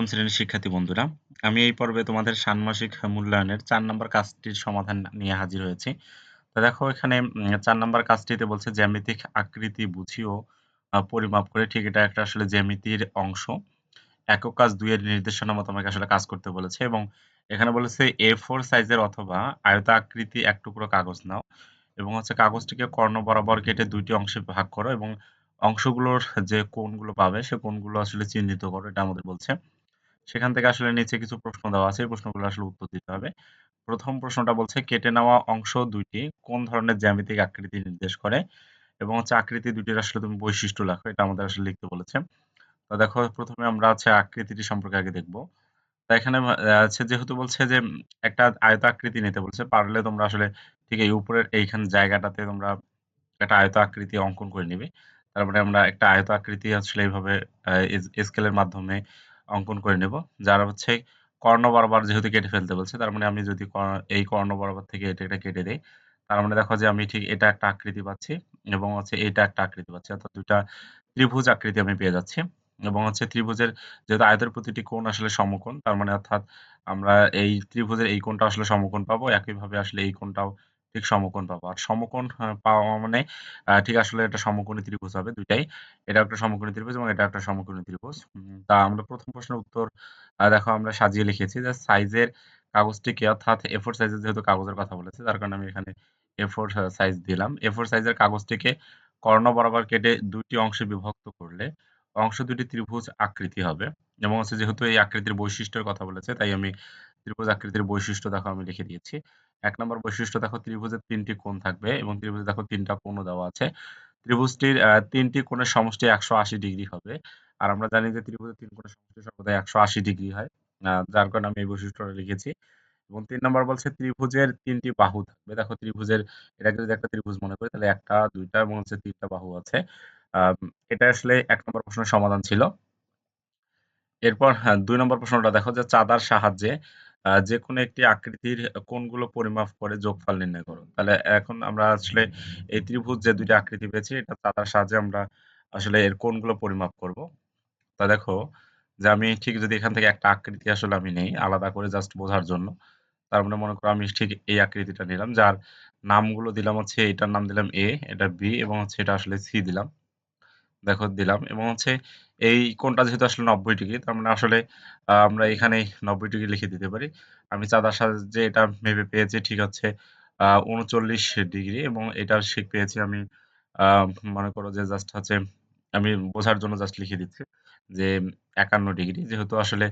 নবম শ্রেণির শিক্ষার্থী বন্ধুরা, আমি এই পর্বে তোমাদের ষান্মাসিক মূল্যায়নের চার নম্বর কাজটির সমাধান নিয়ে হাজির হয়েছি। তো দেখো এখানে চার নম্বর কাজটিতে বলছে জ্যামিতিক আকৃতি বুঝিও পরিমাপ করে ঠিক এটা একটা আসলে জ্যামিতির অংশ। একক কাজ দুইয়ের নির্দেশনা মতো আমাকে আসলে কাজ করতে বলেছে এবং এখানে বলেছে এ ফোর সাইজের অথবা আয়তা আকৃতি এক টুকরো কাগজ নাও এবং হচ্ছে কাগজটিকে কর্ণ বরাবর কেটে দুইটি অংশে ভাগ করো এবং অংশগুলোর যে কোণগুলো পাবে সে কোণগুলো আসলে চিহ্নিত করো, এটা আমাদের বলছে। সেখান থেকে আসলে নিচে কিছু প্রশ্ন দেওয়া আছে, এই প্রশ্নগুলো আসলে উত্তর দিতে হবে। প্রথম প্রশ্নটা বলছে, কেটে নেওয়া অংশ দুইটি কোন ধরনের জ্যামিতিক আকৃতি নির্দেশ করে? এবং হচ্ছে আকৃতি দুইটির আসলে তুমি বৈশিষ্ট্য লেখো, এটা আমাদের আসলে লিখতে বলেছে। তো দেখো, প্রথমে আমরা আছে আকৃতিটি সম্পর্কে আগে দেখব। তো এখানে আছে যেহেতু বলছে যে, একটা আয়ত আকৃতি নিতে বলছে, পারলে তোমরা আসলে ঠিক এই উপরের এইখান জায়গাটাতে তোমরা একটা আয়ত আকৃতি অঙ্কন করে নিবে। তারপরে আমরা একটা আয়ত আকৃতি আসলে এইভাবে স্কেলের মাধ্যমে অঙ্কন করে নেব। যার হচ্ছে কর্ণ বরাবর যেহেতু কেটে ফেলতে বলছে, তার মানে আমি যদি এই কর্ণ বরাবর থেকে এটা এটা কেটে দেই, তার মানে দেখো যে আমি ঠিক এটা একটা আকৃতি পাচ্ছি এবং হচ্ছে এটা একটা আকৃতি পাচ্ছি, অর্থাৎ দুটা ত্রিভুজ আকৃতি আমি পেয়ে যাচ্ছি। এবং হচ্ছে ত্রিভুজের যেহেতু আয়তের প্রতিটি কোণ আসলে সমকোণ, তার মানে অর্থাৎ আমরা এই ত্রিভুজের এই কোণটা আসলে সমকোণ পাবো, একইভাবে আসলে এই কোণটাও ঠিক সমকোণ পাবো। আর সমকোণ পাওয়া মানে ঠিক আসলে এটা সমকোণী ত্রিভুজ হবে দুইটাই। এটা একটা সমকোণী ত্রিভুজ এবং এটা একটা সমকোণী ত্রিভুজ। তা আমরা প্রথম প্রশ্নের উত্তর দেখো আমরা সাজিয়ে লিখেছি যে সাইজের কাগজটিকে অর্থাৎ এ ফোর সাইজের যেহেতু কাগজের কথা বলেছে, তার কারণে আমি এখানে এ ফোর সাইজ দিলাম। এ ফোর সাইজের কাগজটিকে কর্ণ বরাবর কেটে দুটি অংশে বিভক্ত করলে অংশ দুটি ত্রিভুজ আকৃতি হবে। এবং হচ্ছে যেহেতু এই আকৃতির বৈশিষ্ট্যের কথা বলেছে, তাই আমি ত্রিভুজ আকৃতির বৈশিষ্ট্য দেখো আমি লিখে দিয়েছি। এক নম্বর বৈশিষ্ট্য দেখো ত্রিভুজের তিনটি কোণ থাকবে এবং ত্রিভুজে দেখো তিনটা কোণও দেওয়া আছে। ত্রিভুজটির তিনটি কোণের সমষ্টি একশো আশি ডিগ্রি হবে। আর আমরা জানি যে ত্রিভুজের তিন কোণের সমষ্টি সর্বদা একশো আশি ডিগ্রি হয় যার কারণে আমি এই বৈশিষ্ট্যটা লিখেছি। এবং তিন নম্বর বলছে ত্রিভুজের তিনটি বাহু থাকবে। দেখো ত্রিভুজের এটাকে যদি একটা ত্রিভুজ মনে করি তাহলে একটা দুইটা এবং হচ্ছে তিনটা বাহু আছে। এটা আসলে এক নম্বর প্রশ্নের সমাধান ছিল। এরপর হ্যাঁ, দুই নম্বর প্রশ্নটা দেখো যে চাঁদার সাহায্যে যে কোনো একটি আকৃতির কোণগুলো পরিমাপ করে যোগফল নির্ণয় করো তাহলে এখন আমরা আসলে এই ত্রিভুজ যে দুইটা আকৃতি পেয়েছি, এটা চাঁদার সাহায্যে আমরা আসলে এর কোণগুলো পরিমাপ করব। তা দেখো যে আমি ঠিক যদি এখান থেকে একটা আকৃতি আসলে আমি নেই, আলাদা করে জাস্ট বোঝার জন্য, তার মানে মনে করো আমি ঠিক এই আকৃতিটা নিলাম, যার নামগুলো দিলাম হচ্ছে, এটার নাম দিলাম এ এটা বি এবং হচ্ছে এটা আসলে সি দিলাম। দেখো দিলাম এবং হচ্ছে এই কোনটা যেহেতু আসলে নব্বই ডিগ্রি, তার মানে আসলে আমরা এখানে নব্বই ডিগ্রি লিখে দিতে পারি। আমি চাঁদার সাহায্যে এটা ভেবে পেয়েছি ঠিক হচ্ছে উনচল্লিশ ডিগ্রি এবং এটা শিখ পেয়েছি আমি মনে করো যে জাস্ট হচ্ছে আমি বোঝার জন্য জাস্ট লিখে দিচ্ছি যে একান্ন ডিগ্রি। যেহেতু আসলে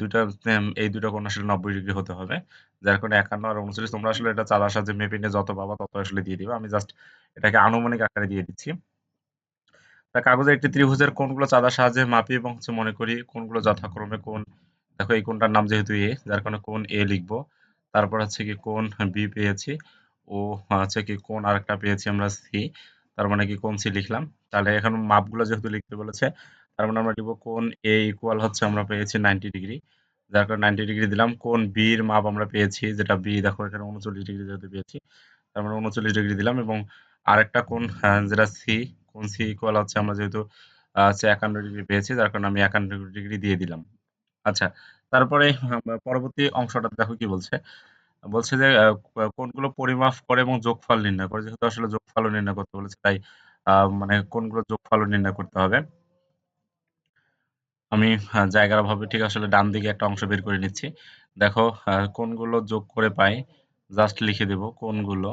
দুইটা এই দুটো কোণ আসলে নব্বই ডিগ্রি হতে হবে। যার কারণে একান্ন আর উনচল্লিশ, তোমরা আসলে এটা চাঁদার সাহায্যে মেপে নিয়ে যত পাবা তত আসলে দিয়ে দিবা। আমি জাস্ট এটাকে আনুমানিক আকারে দিয়ে দিচ্ছি। তা কাগজে একটি ত্রিভুজের কোনগুলো চাঁদার সাহায্যে মাপি এবং হচ্ছে মনে করি কোনগুলো যথাক্রমে কোন দেখো এই কোনটার নাম যেহেতু এ, যার কারণে কোন এ লিখব। তারপর হচ্ছে কি কোন বি পেয়েছি, ও হচ্ছে কি কোন আরেকটা পেয়েছি আমরা সি, তার মানে কি কোন সি লিখলাম। তাহলে এখন মাপগুলো যেহেতু লিখতে বলেছে, তার মানে আমরা লিখব কোন এ ইকুয়াল হচ্ছে আমরা পেয়েছি নাইনটি ডিগ্রি যার কারণে নাইনটি ডিগ্রি দিলাম কোন বির মাপ আমরা পেয়েছি, যেটা বি, দেখো এখানে উনচল্লিশ ডিগ্রি যেহেতু পেয়েছি, তার মানে উনচল্লিশ ডিগ্রি দিলাম এবং আরেকটা কোন যেটা সি কোন সি ইকুয়াল হচ্ছে আমরা যেহেতু হচ্ছে একান্ন ডিগ্রি পেয়েছি, যার কারণে আমি একান্ন ডিগ্রি দিয়ে দিলাম। আচ্ছা তারপরে পরবর্তী অংশটা দেখো কি বলছে। বলছে যে কোনগুলো পরিমাপ করে এবং যোগফল নির্ণয় করে, যেহেতু আসলে যোগফল নির্ণয় করতে বলেছে, তাই মানে কোনগুলো যোগফল নির্ণয় করতে হবে। আমি জায়গার ভাবে ঠিক আসলে ডান দিকে একটা অংশ বের করে নিচ্ছি। দেখো কোনগুলো যোগ করে পাই? জাস্ট লিখে দেব, কোনগুলো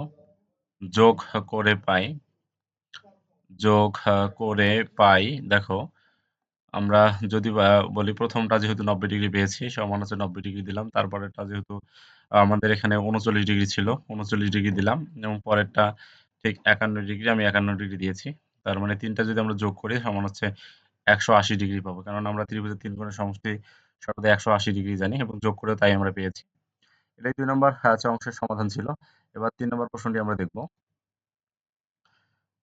যোগ করে পাই? যোগ করে পাই। দেখো, আমরা যদি বলি প্রথমটা যেহেতু নব্বই ডিগ্রি পেয়েছি, সমান হচ্ছে নব্বই ডিগ্রি দিলাম। তারপরেরটা যেহেতু আমাদের এখানে উনচল্লিশ ডিগ্রি ছিল, উনচল্লিশ ডিগ্রি দিলাম। এবং পরেরটা ঠিক একান্ন ডিগ্রি, আমি একান্ন ডিগ্রি দিয়েছি। তার মানে তিনটা যদি আমরা যোগ করি, সমান হচ্ছে একশো আশি ডিগ্রি পাবো। কারণ আমরা ত্রিভুজের তিন কোণের সমষ্টি সর্বদা একশো আশি ডিগ্রি জানি, এবং যোগ করে তাই আমরা পেয়েছি। এটাই দুই নম্বর অংশের সমাধান ছিল। এবার তিন নম্বর প্রশ্নটি আমরা দেখব।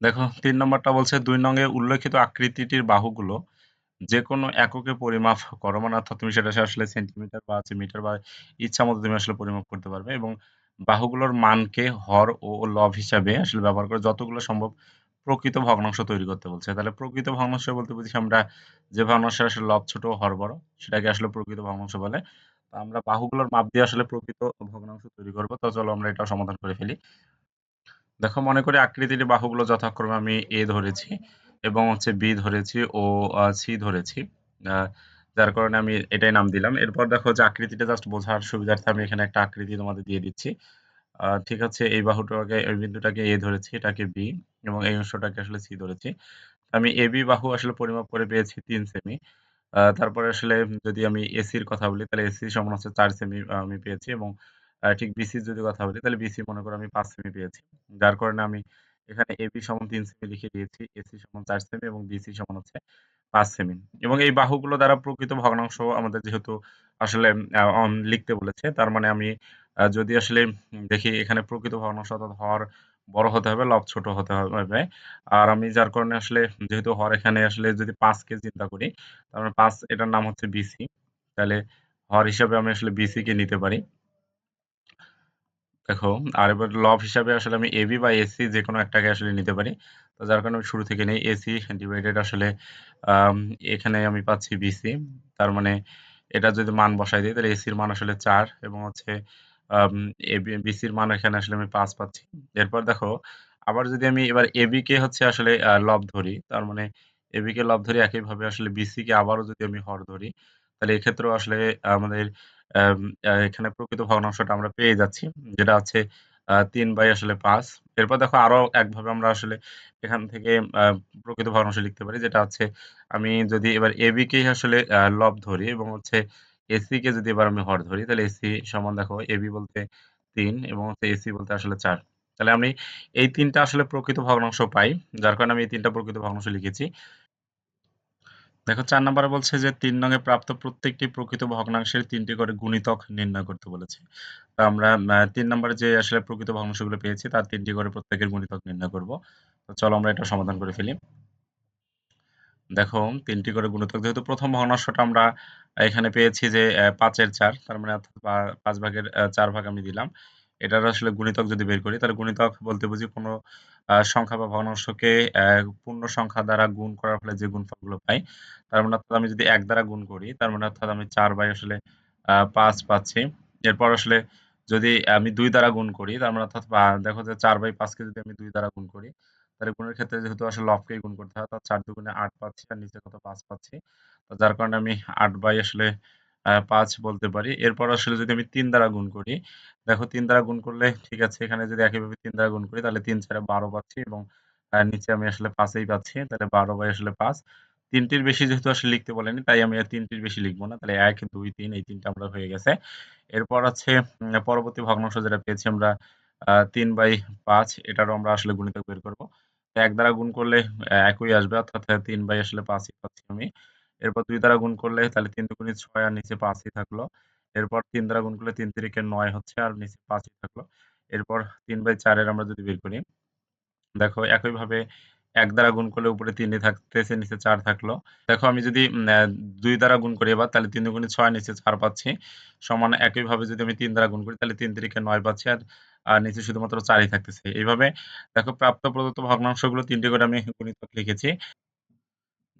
দেখো, তিন নম্বরটা বলছে, দুই নঙে উল্লেখিত আকৃতিটির বাহুগুলো যে কোনো এককে পরিমাপ করো মানে অর্থাৎ তুমি সেটা আসলে সেন্টিমিটার বা মিটার বা ইচ্ছা মতো তুমি আসলে পরিমাপ করতে পারবে এবং বাহুগুলোর মানকে হর ও লব হিসাবে আসলে ব্যবহার করে যতগুলো সম্ভব প্রকৃত ভগ্নাংশ তৈরি করতে বলছে। তাহলে প্রকৃত ভগ্নাংশ বলতে বুঝি আমরা যে ভগ্নাংশের আসলে লব ছোট, হর বড়, সেটাকে আসলে প্রকৃত ভগ্নাংশ বলে। আমরা বাহুগুলোর মাপ দিয়ে আসলে প্রকৃত ভগ্নাংশ তৈরি করব তো চলো আমরা এটাও সমাধান করে ফেলি। দেখো মনে করি আকৃতির বাহুগুলো যথাক্রমে আমি A ধরেছি এবং হচ্ছে B ধরেছি ও C ধরেছি। যার কারণে আমি এটাই নাম দিলাম। এরপর দেখো যে আকৃতিটা জাস্ট বোঝার সুবিধার্থে আমি এখানে একটা আকৃতি তোমাদের দিয়ে দিচ্ছি। ঠিক আছে এই বাহুটাকে এই বিন্দুটাকে এ ধরেছি, এটাকে বি এবং এই অংশটাকে আসলে C ধরেছি। আমি এ বি বাহু আসলে পরিমাপ করে পেয়েছি তিন সেমি। তারপরে আসলে যদি আমি এর কথা বলি তাহলে AC সমান হচ্ছে চার সেমি আমি পেয়েছি এবং ঠিক BC র যদি কথা বলি তাহলে বিসি মনে করো আমি পাঁচ সেমি পেয়েছি। যার কারণে আমি এখানে AB সমান ৩ সেমি লিখে দিয়েছি, এসি সমান চার সেমি এবং বিসি সমান হচ্ছে পাঁচ সেমি। এবং এই বাহুগুলো দ্বারা প্রকৃত ভগ্নাংশ আমাদের যেহেতু আসলে লিখতে বলেছে তার মানে আমি যদি আসলে দেখি এখানে প্রকৃত ভগ্নাংশ অর্থাৎ হর বড় হতে হবে, লব ছোট হতে হবে। আর আমি যার কারণে আসলে যেহেতু হর এখানে আসলে যদি ৫ কে চিন্তা করি, তার মানে ৫ এটার নাম হচ্ছে বিসি তাহলে হর হিসাবে আমি আসলে BC কে নিতে পারি। দেখো আর এবার লব হিসাবে আসলে আমি AB বা AC যেকোনো একটাকে আসলে নিতে পারি। তো যার কারণে আমি শুরু থেকে নেই AC ডিভাইডেড আসলে এখানে আমি পাচ্ছি BC। তার মানে এটা যদি মান বসাই দেই তাহলে এর মান আসলে ৪ এবং হচ্ছে এর মান এখানে আসলে আমি ৫ পাচ্ছি। এরপর দেখো আবার যদি আমি এবার AB কে হচ্ছে আসলে লব ধরি, তার মানে AB কে লব ধরি একইভাবে আসলে বিসি কে আবারও যদি আমি হর ধরি, তাহলে এক্ষেত্রেও আসলে আমাদের এখানে প্রকৃত ভগ্নাংশটা আমরা পেয়ে যাচ্ছি। যেটা হচ্ছে আ ৩ বাই আসলে পাঁচ এরপর দেখো আরও একভাবে আমরা আসলে এখান থেকে প্রকৃত ভগ্নাংশ লিখতে পারি। যেটা হচ্ছে আমি যদি এবার AB কেই আসলে লব ধরি এবং হচ্ছে এসি কে যদি এবার আমি হর ধরি, তাহলে এসি সমান দেখো AB বলতে তিন এবং হচ্ছে এসি বলতে আসলে চার তাহলে আমি এই তিনটা আসলে প্রকৃত ভগ্নাংশ পাই। যার কারণে আমি এই তিনটা প্রকৃত ভগ্নাংশ লিখেছি। দেখো ৪ নাম্বারে বলছে যে ৩ নং এ প্রাপ্ত প্রত্যেকটি প্রকৃত ভগ্নাংশের ৩ টি করে গুণিতক নির্ণয় করতে বলেছে। তো আমরা ৩ নাম্বারে যে আসলে প্রকৃত ভগ্নাংশগুলো পেয়েছি, তার ৩ টি করে প্রত্যেকের গুণিতক নির্ণয় করব। তো চলো আমরা এটা সমাধান করে ফেলি। দেখো ৩ টি করে গুণিতক, যেহেতু প্রথম ভগ্নাংশটা আমরা এখানে পেয়েছি যে অ্যা ৫ এর ৪ তার মানে অর্থাৎ পা ৫ ভাগের ৪ ভাগ আমি দিলাম। এটার আসলে গুণিতক যদি বের করি তাহলে গুণিতক বলতে বুঝি কোনো সংখ্যা বা ভগ্নাংশকে পূর্ণ সংখ্যা দ্বারা গুণ করার ফলে যে গুণফলগুলো পাই, তার মানে অর্থাৎ আমি যদি ১ দ্বারা গুণ করি তার মানে অর্থাৎ আমি ৪ বাই আসলে ৫ পাচ্ছি। এরপর আসলে যদি আমি দুই দ্বারা গুণ করি তার মানে অর্থাৎ দেখো যে চার বাই ৫ কে যদি আমি দুই দ্বারা গুণ করি, তাহলে গুণের ক্ষেত্রে যেহেতু আসলে লবকেই গুণ করতে হয় অর্থাৎ চার দুগুণে আট পাচ্ছি আর নিচে কত ৫ পাচ্ছি। যার কারণে আমি আট বাই আসলে ৫ বলতে পারি। এরপর আসলে যদি আমি তিন দ্বারা গুণ করি, দেখো তিন দ্বারা গুণ করলে ঠিক আছে এখানে যদি একইভাবে তিন দ্বারা গুণ করি তাহলে ৩ ৪ ১২ পাচ্ছি এবং নিচে আমি আসলে ৫ এই পাচ্ছি। তাহলে ১২ বাই আসলে পাঁচ তিনটির বেশি যেহেতু আসলে লিখতে বলেনি তাই আমি আর তিনটির বেশি লিখব না। তাহলে ১, ২, ৩ এই ৩ টা আমরা হয়ে গেছে। এরপর আছে পরবর্তী ভগ্নাংশ যেটা পেয়েছি আমরা ৩ বাই পাঁচ এটারও আমরা আসলে গুণিতক বের করব এক দ্বারা গুণ করলে একই আসবে অর্থাৎ তিন বাই আসলে পাঁচই পাচ্ছি আমি। এরপর দুই দ্বারা গুণ করলে তাহলে ৩ দুগুণে ৬ আর নিচে পাঁচই থাকল। এরপর তিন দ্বারা গুণ করলে তিন তিরিকে নয় হচ্ছে আর নিচে ৫ ই থাকল। এরপর তিন বাই ৪ এর আমরা যদি বের করি, দেখো একইভাবে এক দ্বারা গুণ করলে উপরে ৩ ই থাকতেছে, নিচে চার থাকল। দেখো আমি যদি ২ দ্বারা গুণ করি এবার তাহলে ৩ দুগুণে ৬ নিচে চার পাচ্ছি। সমান একইভাবে যদি আমি তিন দ্বারা গুণ করি তাহলে তিন তিরিকে নয় পাচ্ছি আর আর নিচে শুধুমাত্র চারই থাকতেছে। এইভাবে দেখো প্রাপ্ত প্রদত্ত ভগ্নাংশগুলো তিনটি করে আমি গুণিতক লিখেছি।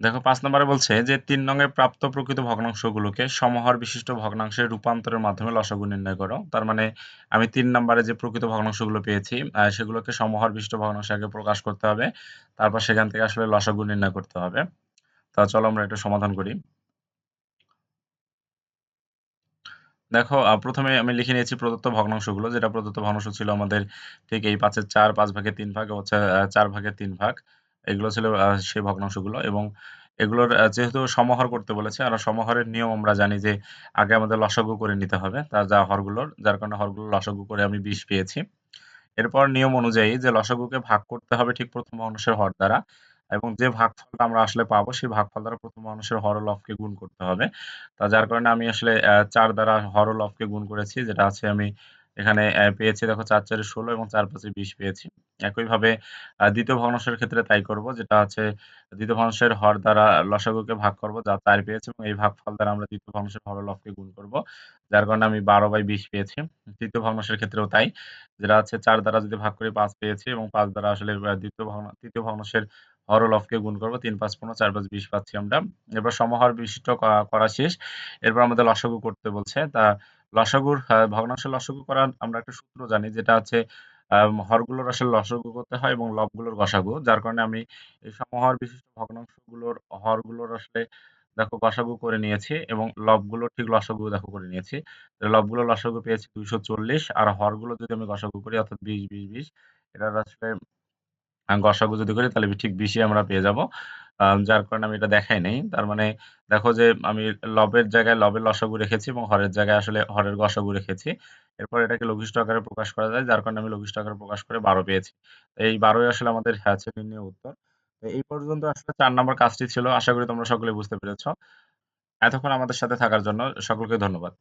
দেখো পাঁচ নম্বরে বলছে যে তিন নং এ প্রাপ্ত প্রকৃত ভগ্নাংশগুলোকে সমহর বিশিষ্ট ভগ্নাংশে রূপান্তরের মাধ্যমে লসাগু নির্ণয় করো। তার মানে আমি ৩ নাম্বারে যে প্রকৃত ভগ্নাংশগুলো পেয়েছি সেগুলোকে সমহর বিশিষ্ট ভগ্নাংশে আগে প্রকাশ করতে হবে। তারপর সেখান থেকে আসলে লসাগু নির্ণয় করতে হবে। তা চলো আমরা এটা সমাধান করি। দেখো প্রথমে আমি লিখে নিয়েছি প্রদত্ত ভগ্নাংশগুলো। যেটা প্রদত্ত ভগ্নাংশ ছিল আমাদের ঠিক এই ৫ এর ৪, ৫ ভাগের ৩ ভাগ হচ্ছে ৪ ভাগের ৩ ভাগ। এগুলো ছিল সেই ভগ্নাংশগুলো এবং এগুলোর যেহেতু সমহর করতে বলেছে আর সমহরের নিয়ম আমরা জানি যে আগে আমাদের লসাগু করে নিতে হবে। তার যা হরগুলোর, যার কারণে হরগুলো লসাগু করে আমি বিষ পেয়েছি। এরপর নিয়ম অনুযায়ী যে লসাগুকে ভাগ করতে হবে ঠিক প্রথম ভগ্নাংশের হর দ্বারা এবং যে ভাগফলটা আমরা আসলে পাবো সেই ভাগফল দ্বারা প্রথম মানুষের হর ও গুণ করতে হবে। তা যার কারণে আমি আসলে ৪ দ্বারা হর ও গুণ করেছি যেটা আছে আমি এখানে পেয়েছি দেখো ৪ ৪ এ ১৬ এবং ৪ ৫ এ ২০ পেয়েছি। একইভাবে দ্বিতীয় ভগ্নাংশের ক্ষেত্রে তাই করব, যেটা হচ্ছে দ্বিতীয় ভগ্নাংশের হর দ্বারা লসাগুকে ভাগ করব, যা ৪ পেয়েছি এবং এই ভাগফল দ্বারা আমরা দ্বিতীয় ভগ্নাংশের হর লবকে গুণ করব। যার কারণে আমি ১২/২০ পেয়েছি। তৃতীয় ভগ্নাংশের ক্ষেত্রেও তাই। যেটা হচ্ছে চার দ্বারা যদি ভাগ করে পাঁচ পেয়েছি এবং পাঁচ দ্বারা আসলে দ্বিতীয় ভগ্না, তৃতীয় ভগ্নাংশের হর ও গুণ করব। ৩ ৫ ১৫ ৪ ৫ ২০ পাচ্ছি আমরা। এরপর সমহর বিশিষ্ট করা শেষ। এরপর আমাদের লসাগু করতে বলছে। তা লসাগুর ভগ্নাংশের লসাগু করার আমরা একটা সূত্র জানি যেটা হচ্ছে হরগুলোর আসলে লসাগু করতে হয় এবং লবগুলোর গসাগু। যার কারণে আমি এই সমহর বিশিষ্ট ভগ্নাংশগুলোর হরগুলোর আসলে দেখো গসাগু করে নিয়েছি এবং লবগুলোর ঠিক লসাগু দেখো করে নিয়েছি। লবগুলোর লসাগু পেয়েছি ২৪০ আর হরগুলো যদি আমি গসাগু করি অর্থাৎ ২০, ২০, ২০ এটার আসলে গসাগু যদি করি, তাহলে ঠিক ২০ ই আমরা পেয়ে যাব। যার কারণে আমি এটা দেখাই নাই। তার মানে দেখো যে, আমি লবের জায়গায় লবের লসাগু রেখেছি এবং হরের জায়গায় আসলে হরের গসাগু রেখেছি। এরপর এটাকে লঘিষ্ঠ আকারে প্রকাশ করা যায়। যার কারণে আমি লঘিষ্ঠ আকারে প্রকাশ করে ১২ পেয়েছি। এই বারোই আসলে আমাদের হ্যাচে নির্ণয় উত্তর। এই পর্যন্ত আসলে চার নম্বর কাজটি ছিল। আশা করি তোমরা সকলে বুঝতে পেরেছ। এতক্ষণ আমাদের সাথে থাকার জন্য সকলকে ধন্যবাদ।